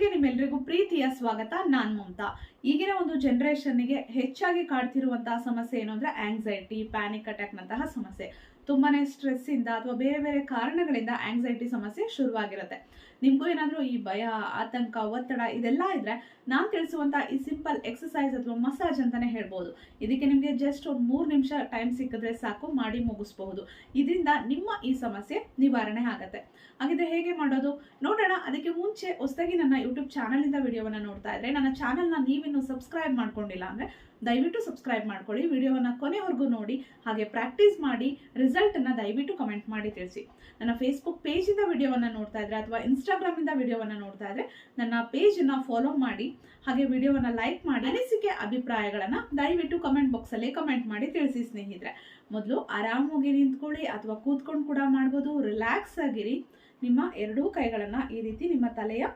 ಚಾನಲ್ಗೆ ನಿಮ್ಮೆಲ್ಲರಿಗೂ ಪ್ರೀತಿಯ ಸ್ವಾಗತ. ನಾನ್ ಮಮತಾ. ಈಗಿನ ಒಂದು ಜನರೇಷನ್ಗೆ ಹೆಚ್ಚಾಗಿ ಕಾಡ್ತಿರುವಂತಹ ಸಮಸ್ಯೆ ಏನು ಅಂದ್ರೆ ಆಂಗ್ಸೈಟಿ ಪ್ಯಾನಿಕ್ ಅಟ್ಯಾಕ್ ನಂತಹ ಸಮಸ್ಯೆ. ತುಂಬಾನೇ ಸ್ಟ್ರೆಸ್ ಇಂದ ಅಥವಾ ಬೇರೆ ಬೇರೆ ಕಾರಣಗಳಿಂದ ಆಂಗ್ಸೈಟಿ ಸಮಸ್ಯೆ ಶುರುವಾಗಿರುತ್ತೆ. ನಿಮಗೂ ಏನಾದರೂ ಈ ಭಯ, ಆತಂಕ, ಒತ್ತಡ ಇದೆಲ್ಲ ಇದ್ರೆ ನಾನು ತಿಳಿಸುವಂತ ಈ ಸಿಂಪಲ್ ಎಕ್ಸಸೈಸ್ ಅಥವಾ ಮಸಾಜ್ ಅಂತಾನೆ ಹೇಳ್ಬೋದು. ಇದಕ್ಕೆ ನಿಮಗೆ ಜಸ್ಟ್ ಒಂದು ಮೂರು ನಿಮಿಷ ಟೈಮ್ ಸಿಕ್ಕಿದ್ರೆ ಸಾಕು, ಮಾಡಿ ಮುಗಿಸ್ಬಹುದು. ಇದರಿಂದ ನಿಮ್ಮ ಈ ಸಮಸ್ಯೆ ನಿವಾರಣೆ ಆಗತ್ತೆ. ಹಾಗಿದ್ರೆ ಹೇಗೆ ಮಾಡೋದು? ನೋಡೋಣ. ಅದಕ್ಕೆ ಮುಂಚೆ ಹೊಸದಾಗಿ ನನ್ನ ಯೂಟ್ಯೂಬ್ ಚಾನಲಿಂದ ವಿಡಿಯೋವನ್ನ ನೋಡ್ತಾ ಇದ್ರೆ ನನ್ನ ಚಾನಲ್ನ ನೀವಿನ್ನು ಸಬ್ಸ್ಕ್ರೈಬ್ ಮಾಡ್ಕೊಂಡಿಲ್ಲ ಅಂದ್ರೆ ದಯವಿಟ್ಟು ಸಬ್ಸ್ಕ್ರೈಬ್ ಮಾಡ್ಕೊಳ್ಳಿ. ವಿಡಿಯೋವನ್ನ ಕೊನೆವರೆಗೂ ನೋಡಿ. ಹಾಗೆ ಪ್ರಾಕ್ಟೀಸ್ ಮಾಡಿ ರಿಸಲ್ಟ್ ಅನ್ನ ದಯವಿಟ್ಟು ಕಮೆಂಟ್ ಮಾಡಿ ತಿಳಿಸಿ. ನನ್ನ ಫೇಸ್ಬುಕ್ ಪೇಜಿಂದ ವಿಡಿಯೋವನ್ನು ನೋಡ್ತಾ ಇದ್ರೆ ಅಥವಾ ಇನ್ಸ್ಟಾಗ್ರಾಮ್ ಇಂದ ವಿಡಿಯೋವನ್ನ ನೋಡ್ತಾ ಇದ್ರೆ ನನ್ನ ಪೇಜನ್ನು ಫಾಲೋ ಮಾಡಿ, ಹಾಗೆ ವಿಡಿಯೋವನ್ನ ಲೈಕ್ ಮಾಡಿ, ಅನಿಸಿಕೆ ಅಭಿಪ್ರಾಯಗಳನ್ನ ದಯವಿಟ್ಟು ಕಮೆಂಟ್ ಬಾಕ್ಸ್ ಅಲ್ಲಿ ಕಮೆಂಟ್ ಮಾಡಿ ತಿಳಿಸಿ ಸ್ನೇಹಿತರೆ. ಮೊದಲು ಆರಾಮಾಗಿ ನಿಂತ್ಕೊಳ್ಳಿ ಅಥವಾ ಕೂತ್ಕೊಂಡು ಕೂಡ ಮಾಡ್ಬೋದು. ರಿಲ್ಯಾಕ್ಸ್ ಆಗಿರಿ. ನಿಮ್ಮ ಎರಡೂ ಕೈಗಳನ್ನ ಈ ರೀತಿ ನಿಮ್ಮ ತಲೆಯ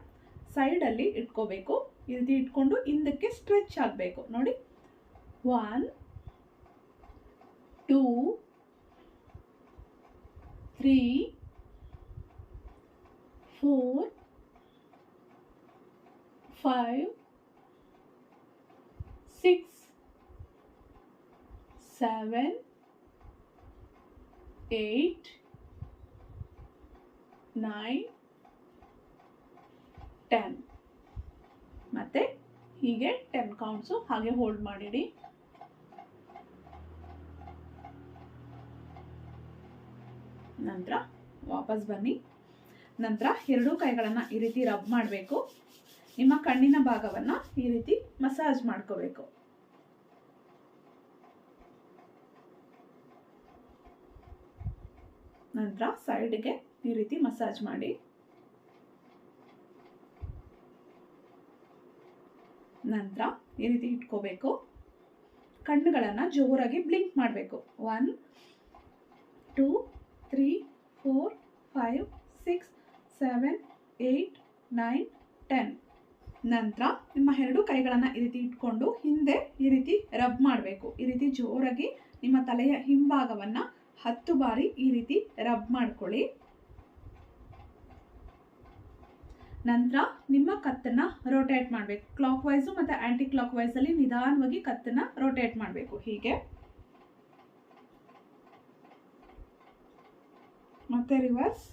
ಸೈಡ್ ಅಲ್ಲಿ ಇಟ್ಕೋಬೇಕು. ಈ ರೀತಿ ಇಟ್ಕೊಂಡು ಹಿಂದಕ್ಕೆ ಸ್ಟ್ರೆಚ್ ಆಗಬೇಕು. ನೋಡಿ. One two three four five six seven eight nine ten ಮತ್ತೆ ಹೀಗೆ ಟೆನ್ ಕೌಂಟ್ಸು ಹಾಗೆ ಹೋಲ್ಡ್ ಮಾಡಿಡಿ ನಂತರ ವಾಪಸ್ ಬನ್ನಿ. ನಂತರ ಎರಡೂ ಕೈಗಳನ್ನು ಈ ರೀತಿ ರಬ್ ಮಾಡಬೇಕು. ನಿಮ್ಮ ಕಣ್ಣಿನ ಭಾಗವನ್ನು ಈ ರೀತಿ ಮಸಾಜ್ ಮಾಡ್ಕೋಬೇಕು. ನಂತರ ಸೈಡ್ಗೆ ಈ ರೀತಿ ಮಸಾಜ್ ಮಾಡಿ. ನಂತರ ಈ ರೀತಿ ಇಟ್ಕೋಬೇಕು. ಕಣ್ಣುಗಳನ್ನು ಜೋರಾಗಿ ಬ್ಲಿಂಕ್ ಮಾಡಬೇಕು. One two three four five six seven eight nine ten ನಂತರ ನಿಮ್ಮ ಎರಡು ಕೈಗಳನ್ನು ಈ ರೀತಿ ಇಟ್ಕೊಂಡು ಹಿಂದೆ ಈ ರೀತಿ ರಬ್ ಮಾಡಬೇಕು. ಈ ರೀತಿ ಜೋರಾಗಿ ನಿಮ್ಮ ತಲೆಯ ಹಿಂಭಾಗವನ್ನು ಹತ್ತು ಬಾರಿ ಈ ರೀತಿ ರಬ್ ಮಾಡ್ಕೊಳ್ಳಿ. ನಂತರ ನಿಮ್ಮ ಕತ್ತನ್ನ ರೋಟೇಟ್ ಮಾಡಬೇಕು. ಕ್ಲಾಕ್ ವೈಸು ಮತ್ತು ಆ್ಯಂಟಿ ಕ್ಲಾಕ್ ವೈಸಲ್ಲಿ ನಿಧಾನವಾಗಿ ಕತ್ತನ್ನು ರೋಟೇಟ್ ಮಾಡಬೇಕು. ಹೀಗೆ. ಮತ್ತೆ ರಿವರ್ಸ್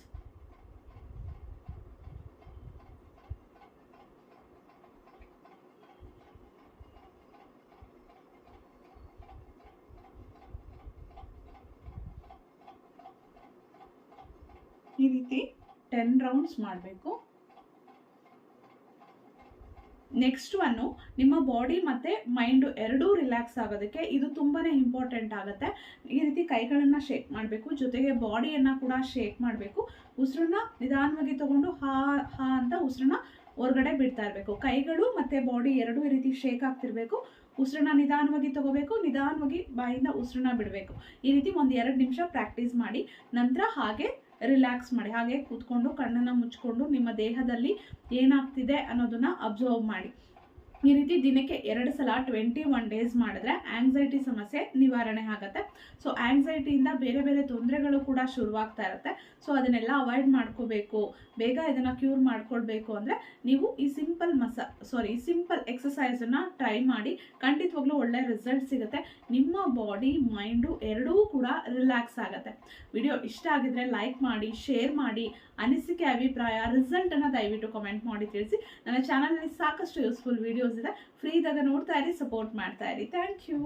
ಈ ರೀತಿ ಟೆನ್ ರೌಂಡ್ಸ್ ಮಾಡಬೇಕು. ನೆಕ್ಸ್ಟ್ ಒನ್ನು ನಿಮ್ಮ ಬಾಡಿ ಮತ್ತು ಮೈಂಡು ಎರಡೂ ರಿಲ್ಯಾಕ್ಸ್ ಆಗೋದಕ್ಕೆ ಇದು ತುಂಬಾ ಇಂಪಾರ್ಟೆಂಟ್ ಆಗುತ್ತೆ. ಈ ರೀತಿ ಕೈಗಳನ್ನು ಶೇಕ್ ಮಾಡಬೇಕು, ಜೊತೆಗೆ ಬಾಡಿಯನ್ನು ಕೂಡ ಶೇಕ್ ಮಾಡಬೇಕು. ಉಸಿರನ್ನ ನಿಧಾನವಾಗಿ ತೊಗೊಂಡು ಹಾ ಹಾ ಅಂತ ಉಸಿರನ್ನ ಹೊರಗಡೆ ಬಿಡ್ತಾ ಇರಬೇಕು. ಕೈಗಳು ಮತ್ತು ಬಾಡಿ ಎರಡೂ ಈ ರೀತಿ ಶೇಕ್ ಆಗ್ತಿರಬೇಕು. ಉಸಿರನ್ನ ನಿಧಾನವಾಗಿ ತಗೋಬೇಕು, ನಿಧಾನವಾಗಿ ಬಾಯಿಂದ ಉಸಿರನ್ನ ಬಿಡಬೇಕು. ಈ ರೀತಿ ಒಂದು ಎರಡು ನಿಮಿಷ ಪ್ರಾಕ್ಟೀಸ್ ಮಾಡಿ, ನಂತರ ಹಾಗೆ ರಿಲ್ಯಾಕ್ಸ್ ಮಾಡಿ ಹಾಗೆ ಕೂತ್ಕೊಂಡು ಕಣ್ಣನ್ನು ಮುಚ್ಕೊಂಡು ನಿಮ್ಮ ದೇಹದಲ್ಲಿ ಏನಾಗ್ತಿದೆ ಅನ್ನೋದನ್ನ ಅಬ್ಸರ್ವ್ ಮಾಡಿ. ಈ ರೀತಿ ದಿನಕ್ಕೆ ಎರಡು ಸಲ ಟ್ವೆಂಟಿ ಒನ್ ಡೇಸ್ ಮಾಡಿದ್ರೆ ಆಂಗ್ಸೈಟಿ ಸಮಸ್ಯೆ ನಿವಾರಣೆ ಆಗುತ್ತೆ. ಸೊ ಆಂಗ್ಸೈಟಿಯಿಂದ ಬೇರೆ ಬೇರೆ ತೊಂದರೆಗಳು ಕೂಡ ಶುರುವಾಗ್ತಾ ಇರುತ್ತೆ. ಸೊ ಅದನ್ನೆಲ್ಲ ಅವಾಯ್ಡ್ ಮಾಡ್ಕೋಬೇಕು. ಬೇಗ ಇದನ್ನು ಕ್ಯೂರ್ ಮಾಡ್ಕೊಳ್ಬೇಕು ಅಂದರೆ ನೀವು ಈ ಸಿಂಪಲ್ ಮಸ ಸಾರಿ ಈ ಸಿಂಪಲ್ ಎಕ್ಸಸೈಸನ್ನು ಟ್ರೈ ಮಾಡಿ ಖಂಡಿತವಾಗ್ಲೂ ಒಳ್ಳೆ ರಿಸಲ್ಟ್ ಸಿಗುತ್ತೆ. ನಿಮ್ಮ ಬಾಡಿ ಮೈಂಡು ಎರಡೂ ಕೂಡ ರಿಲ್ಯಾಕ್ಸ್ ಆಗುತ್ತೆ. ವಿಡಿಯೋ ಇಷ್ಟ ಆಗಿದ್ರೆ ಲೈಕ್ ಮಾಡಿ ಶೇರ್ ಮಾಡಿ, ಅನಿಸಿಕೆ, ಅಭಿಪ್ರಾಯ ರಿಸಲ್ಟನ್ನು ದಯವಿಟ್ಟು ಕಮೆಂಟ್ ಮಾಡಿ ತಿಳಿಸಿ. ನನ್ನ ಚಾನಲ್ನಲ್ಲಿ ಸಾಕಷ್ಟು ಯೂಸ್ಫುಲ್ ಇದೆ. ಫ್ರೀ ಇದ್ದಾಗ ನೋಡ್ತಾ ಇರಿ ಸಪೋರ್ಟ್ ಮಾಡ್ತಾ ಇರಿ. Thank you